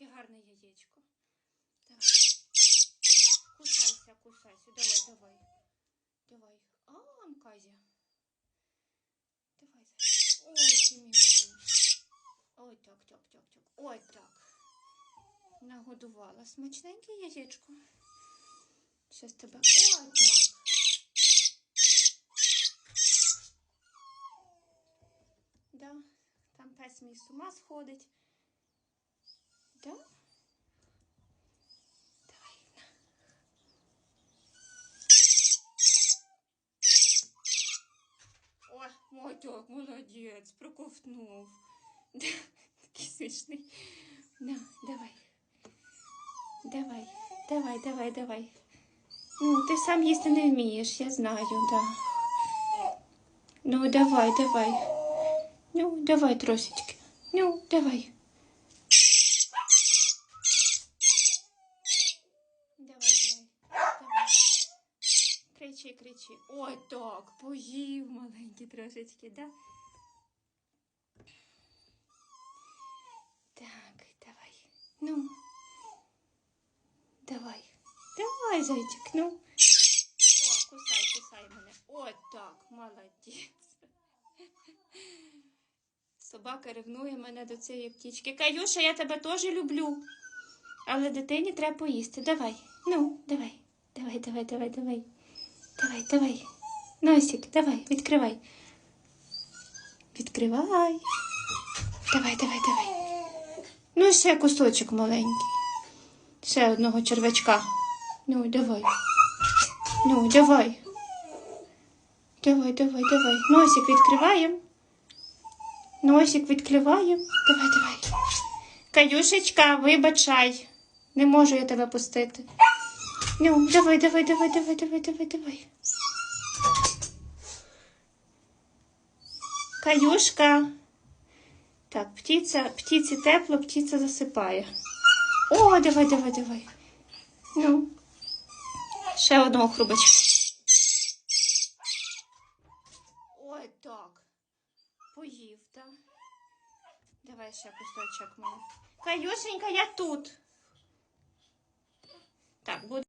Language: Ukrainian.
яке гарне яєчко. Давай. Кусайся, кусайся. Давай, давай. Давай. А, Амказія. Давай. Ой, ти мій. Ой, так, так, так, так. Ой, так. Нагодувала смачненьке яєчко. Щас тебе. Ой, так. Да, там пес мій з ума сходить. Да? Давай. на. О, мотяк, молодець, проковтнув. Да, такий. На, давай. Давай, давай, давай, давай. Ну, ти сам їсти не вмієш, я знаю, да. Ну, давай, давай. Ну, давай трошечки. Ну. Давай, давай, давай. Кричи, кричи. Ой, так, поїв маленький трошечки, да? Так, давай. Ну. Давай. Давай, зайчик, ну. О, кусай, кусай мене. О, так, молодець. Собака ревнує мене до цієї птічки. Каюша, я тебе теж люблю. Але дитині треба поїсти. Давай. Ну, давай. Давай, давай, давай, давай. Давай, давай. Носик, давай, відкривай. Відкривай. Давай, давай, давай. Ну, ще кусочок маленький. Ще одного червячка. Ну, давай. Ну, давай. Давай, давай, давай. Носик відкриваємо. Носик відкриваємо. Давай, давай. Каюшечка, вибачай. Не можу я тебе пустити. Ну, давай, давай, давай, давай, давай, давай, давай. Каюшка. Так, птиця, птиці тепло, птиця засипає. О, давай, давай, давай. Ну. Ще одного хрубочка. Ой, так. Поїв, так? Давай ще кусочок мені. Каюшенька, я тут. Так, буду.